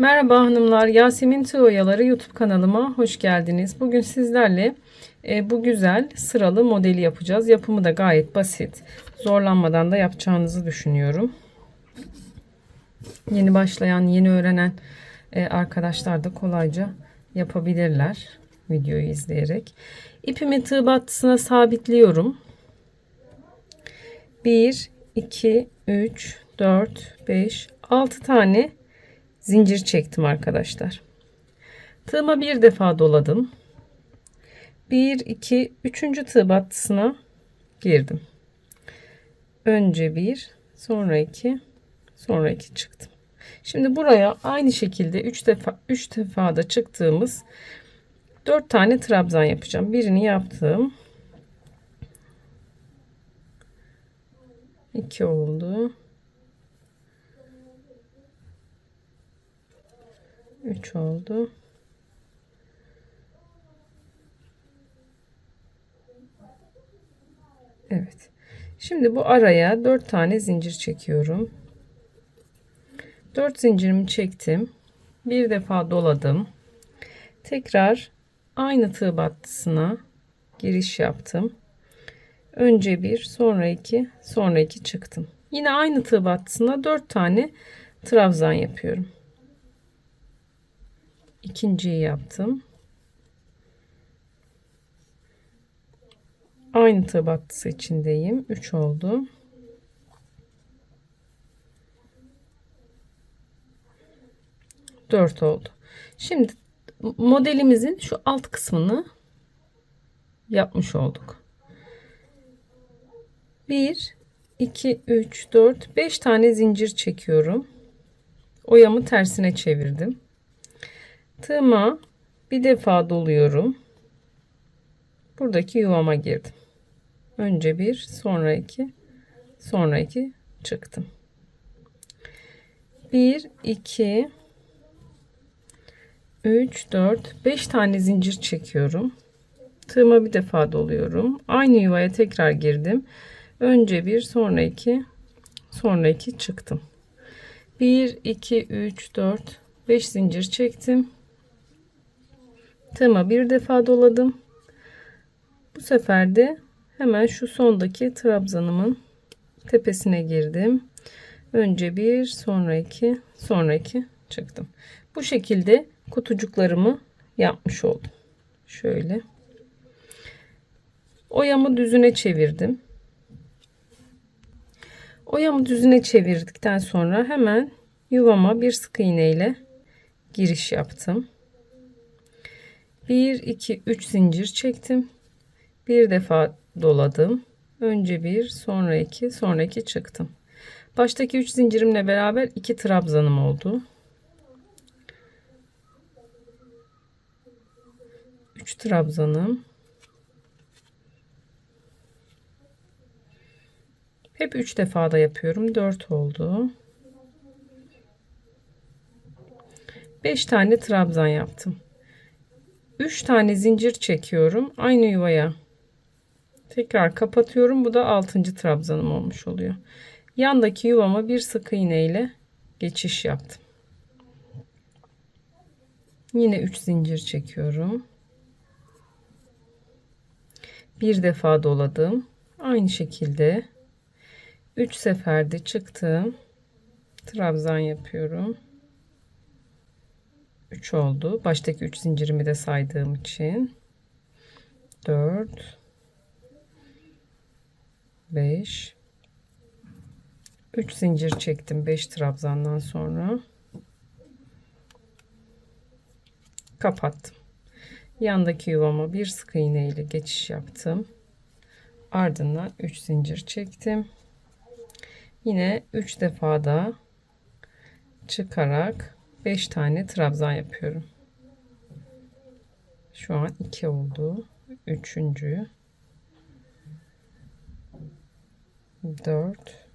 Merhaba hanımlar, Yasemin Tığ Oyaları YouTube kanalıma hoş geldiniz. Bugün sizlerle e, bu güzel sıralı modeli yapacağız. Yapımı da gayet basit. Zorlanmadan da yapacağınızı düşünüyorum. Yeni başlayan, yeni öğrenen e, arkadaşlar da kolayca yapabilirler videoyu izleyerek. İpimi tığ battısına sabitliyorum. 1, 2, 3, 4, 5, 6 tane zincir çektim arkadaşlar. Tığıma bir defa doladım. 1 2 3. tığ battısına girdim. Önce bir, sonra iki, sonra iki çıktım. Şimdi buraya aynı şekilde 3 defa 3 defa da çıktığımız 4 tane trabzan yapacağım. Birini yaptım. 2 oldu. 3 oldu. Evet. Şimdi bu araya 4 tane zincir çekiyorum. 4 zincirimi çektim. Bir defa doladım. Tekrar aynı tığ battısına giriş yaptım. Önce bir, sonra iki, sonra iki çıktım. Yine aynı tığ battısına 4 tane trabzan yapıyorum ikinciyi yaptım. Aynı tığ battısı içindeyim. 3 oldu. Dört oldu. Şimdi modelimizin şu alt kısmını yapmış olduk. 1 2 3 4 5 tane zincir çekiyorum. Oyamı tersine çevirdim. Tığıma bir defa doluyorum. Buradaki yuvama girdim. Önce bir, sonra iki, sonra iki çıktım. Bir, iki, üç, dört, beş tane zincir çekiyorum. Tığıma bir defa doluyorum. Aynı yuvaya tekrar girdim. Önce bir, sonra iki, sonra iki çıktım. 1 2 3 4 5 zincir çektim. Tığıma bir defa doladım. Bu sefer de hemen şu sondaki trabzanımın tepesine girdim. Önce bir, sonra iki, sonra iki çıktım. Bu şekilde kutucuklarımı yapmış oldum. Şöyle. Oyamı düzüne çevirdim. Oyamı düzüne çevirdikten sonra hemen yuvama bir sık iğne ile giriş yaptım. 1 2 3 zincir çektim. Bir defa doladım. Önce bir, sonra iki, sonra iki çıktım. Baştaki 3 zincirimle beraber 2 trabzanım oldu. 3 trabzanım. Hep 3 defa da yapıyorum. 4 oldu. 5 tane trabzan yaptım. 3 tane zincir çekiyorum aynı yuvaya. Tekrar kapatıyorum. Bu da 6. trabzanım olmuş oluyor. Yandaki yuvama bir sık iğne ile geçiş yaptım. Yine 3 zincir çekiyorum. Bir defa doladım. Aynı şekilde 3 seferde çıktım. Trabzan yapıyorum 3 oldu. Baştaki 3 zincirimi de saydığım için 4 5 3 zincir çektim 5 trabzandan sonra kapattım. Yandaki yuvama bir sık iğne ile geçiş yaptım. Ardından 3 zincir çektim. Yine 3 defa da çıkarak 5 tane trabzan yapıyorum. Şu an 2 oldu. Üçüncü. 4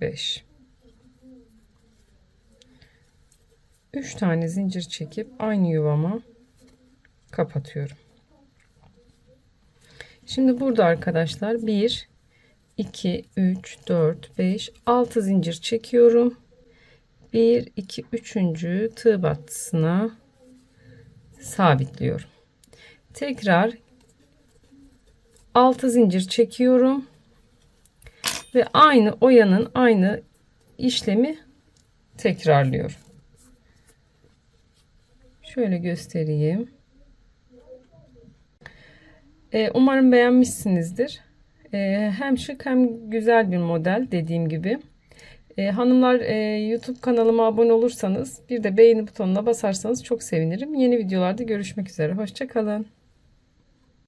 5 3 tane zincir çekip aynı yuvama kapatıyorum. Şimdi burada arkadaşlar 1 2, 3, 4, 5, 6 zincir çekiyorum. 1 2 3. tığ battısına sabitliyorum. Tekrar 6 zincir çekiyorum ve aynı oyanın aynı işlemi tekrarlıyorum. Şöyle göstereyim. Ee, umarım beğenmişsinizdir. Ee, hem şık hem güzel bir model dediğim gibi. Ee, hanımlar e, YouTube kanalıma abone olursanız bir de beğeni butonuna basarsanız çok sevinirim. Yeni videolarda görüşmek üzere. Hoşçakalın.